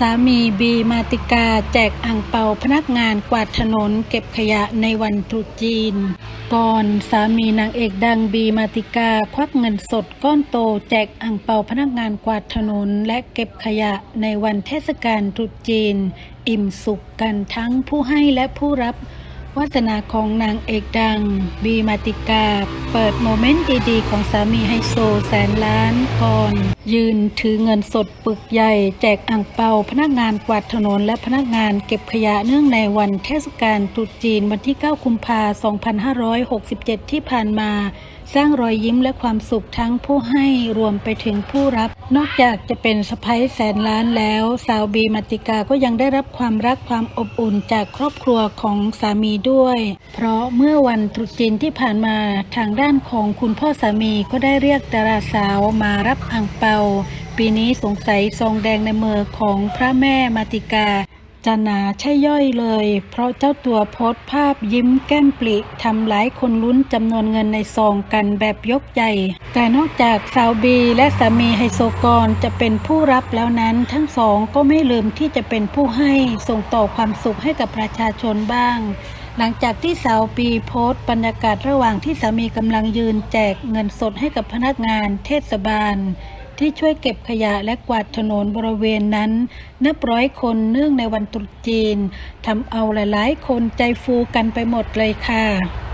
สามีบีมาติกาแจกอ่างเปาพนักงานกวาดถนนเก็บขยะในวันตรุษจีน ก่อนสามีนางเอกดังบีมาติกาควักเงินสดก้อนโต แจกอ่างเปาพนักงานกวาดถนนและเก็บขยะในวันเทศกาลตรุษจีน อิ่มสุขกันทั้งผู้ให้และผู้รับ วาสนาของนางเอกดัง บีมาติกา เปิดโมเมนต์ดีๆ ของสามีไฮโซแสนล้านก่อน ยืนถือเงินสดปึกใหญ่ แจกอ่างเปาพนักงานกวาดถนนและพนักงานเก็บขยะเนื่องในวันเทศกาลตรุษจีนวันที่ 9 กุมภาพันธ์ 2567 ที่ผ่านมาสร้างรอยยิ้มและความสุขทั้งผู้ให้รวมไปถึงผู้รับ นอกจากจะเป็นสะพ้ยแสนล้านแล้ว สาวบีมาติกาก็ยังได้รับความรักความอบอุ่นจากครอบครัวของสามีด้วย เพราะเมื่อวันตรุษจีนที่ผ่านมาทางด้านของคุณพ่อสามีก็ได้เรียกดาราสาวมารับอ่างเปา ปีนี้สงสัยซองแดงในมือของพระแม่มาติกาจะหนาใช่ย่อยเลย เพราะเจ้าตัวโพสต์ภาพยิ้มแก้มปลิทำหลายคนลุ้นจำนวนเงินในซองกันแบบยกใหญ่ แต่นอกจากสาวบีและสามีไฮโซกรจะเป็นผู้รับแล้วนั้น ทั้งสองก็ไม่ลืมที่จะเป็นผู้ให้ส่งต่อความสุขให้กับประชาชนบ้าง หลังจากที่สาวปีโพสต์บรรยากาศระหว่างที่สามีกำลังยืนแจกเงินสดให้กับพนักงานเทศบาล ที่ช่วยเก็บขยะและกวาดถนนบริเวณนั้น นับร้อยคนเนื่องในวันตรุษจีนทำเอาหลายๆ คนใจฟูกันไปหมดเลยค่ะ